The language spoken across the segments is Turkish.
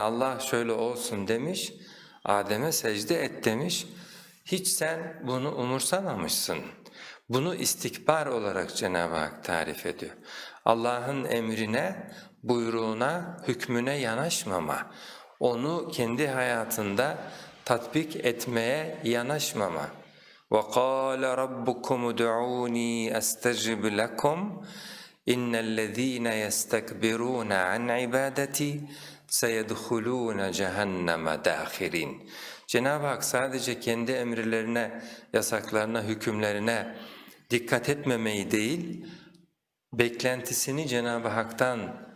Allah şöyle olsun demiş, Adem'e secde et demiş. Hiç sen bunu umursamamışsın. Bunu istikbar olarak Cenab-ı Hak tarif ediyor. Allah'ın emrine, buyruğuna, hükmüne yanaşmama, onu kendi hayatında tatbik etmeye yanaşmama. وَقَالَ رَبُّكُمُ دُعُونِي أَسْتَجِبْ لَكُمْ اِنَّ الَّذ۪ينَ يَسْتَكْبِرُونَ عَنْ عِبَادَتِي seyedhulûne cehenneme dâhirin. Cenab-ı Hak sadece kendi emirlerine, yasaklarına, hükümlerine dikkat etmemeyi değil, beklentisini Cenab-ı Hak'tan,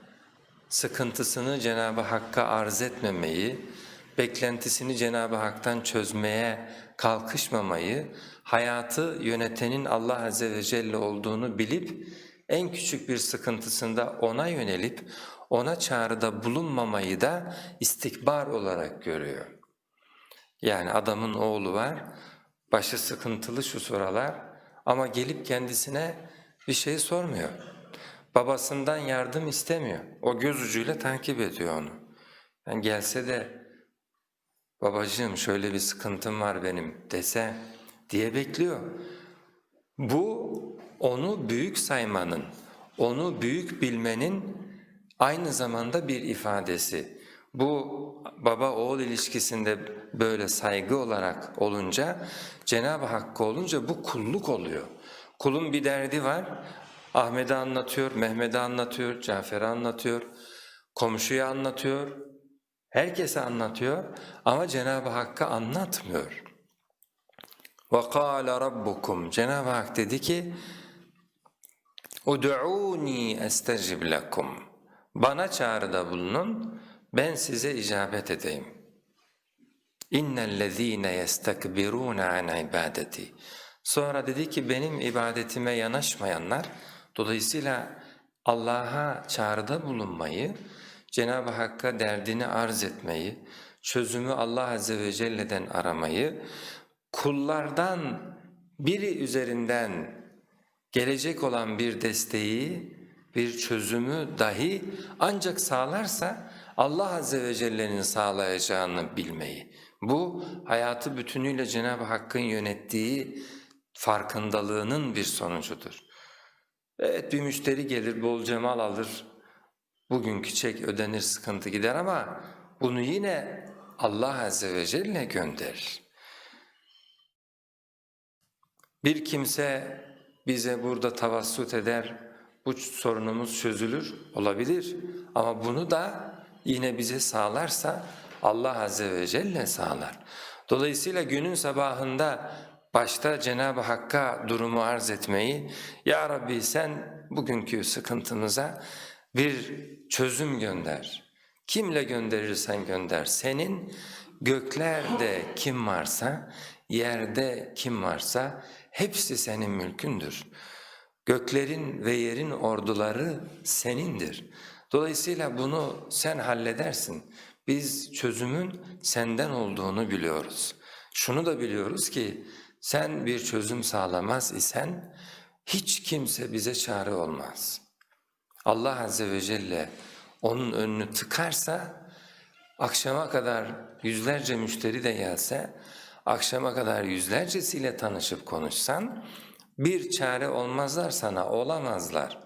sıkıntısını Cenab-ı Hakk'a arz etmemeyi, beklentisini Cenab-ı Hak'tan çözmeye kalkışmamayı, hayatı yönetenin Allah Azze ve Celle olduğunu bilip en küçük bir sıkıntısında ona yönelip, ona çağrıda bulunmamayı da istikbar olarak görüyor. Yani adamın oğlu var, başı sıkıntılı şu sıralar ama gelip kendisine bir şey sormuyor. Babasından yardım istemiyor. O göz ucuyla takip ediyor onu. Yani gelse de babacığım şöyle bir sıkıntım var benim dese diye bekliyor. Bu onu büyük saymanın, onu büyük bilmenin aynı zamanda bir ifadesi. Bu baba-oğul ilişkisinde böyle saygı olarak olunca, Cenab-ı Hakk'a olunca bu kulluk oluyor. Kulun bir derdi var, Ahmet'e anlatıyor, Mehmet'e anlatıyor, Cafer'e anlatıyor, komşuya anlatıyor, herkese anlatıyor ama Cenab-ı Hakk'a anlatmıyor. وَقَالَ رَبُّكُمْ Cenab-ı Hak dedi ki, Udu'uni estecib lekum. Bana çağrıda bulunun, ben size icabet edeyim. İnnellezîne yestekbirûne an ibadeti. Sonra dedi ki benim ibadetime yanaşmayanlar, dolayısıyla Allah'a çağrıda bulunmayı, Cenab-ı Hakk'a derdini arz etmeyi, çözümü Allah Azze ve Celle'den aramayı, kullardan biri üzerinden gelecek olan bir desteği, bir çözümü dahi ancak sağlarsa Allah Azze ve Celle'nin sağlayacağını bilmeyi. Bu hayatı bütünüyle Cenab-ı Hakk'ın yönettiği farkındalığının bir sonucudur. Evet bir müşteri gelir, bolca mal alır, bugünkü çek ödenir, sıkıntı gider ama bunu yine Allah Azze ve Celle gönderir. Bir kimse bize burada tavassut eder, bu sorunumuz çözülür olabilir ama bunu da yine bize sağlarsa Allah Azze ve Celle sağlar. Dolayısıyla günün sabahında başta Cenab-ı Hakk'a durumu arz etmeyi, Ya Rabbi sen bugünkü sıkıntımıza bir çözüm gönder. Kimle gönderirsen gönder. Senin göklerde kim varsa, yerde kim varsa hepsi senin mülkündür. Göklerin ve yerin orduları senindir. Dolayısıyla bunu sen halledersin. Biz çözümün senden olduğunu biliyoruz. Şunu da biliyoruz ki sen bir çözüm sağlamaz isen hiç kimse bize çare olmaz. Allah Azze ve Celle onun önünü tıkarsa akşama kadar yüzlerce müşteri de gelse akşama kadar yüzlercesiyle tanışıp konuşsan bir çare olmazlar sana olamazlar.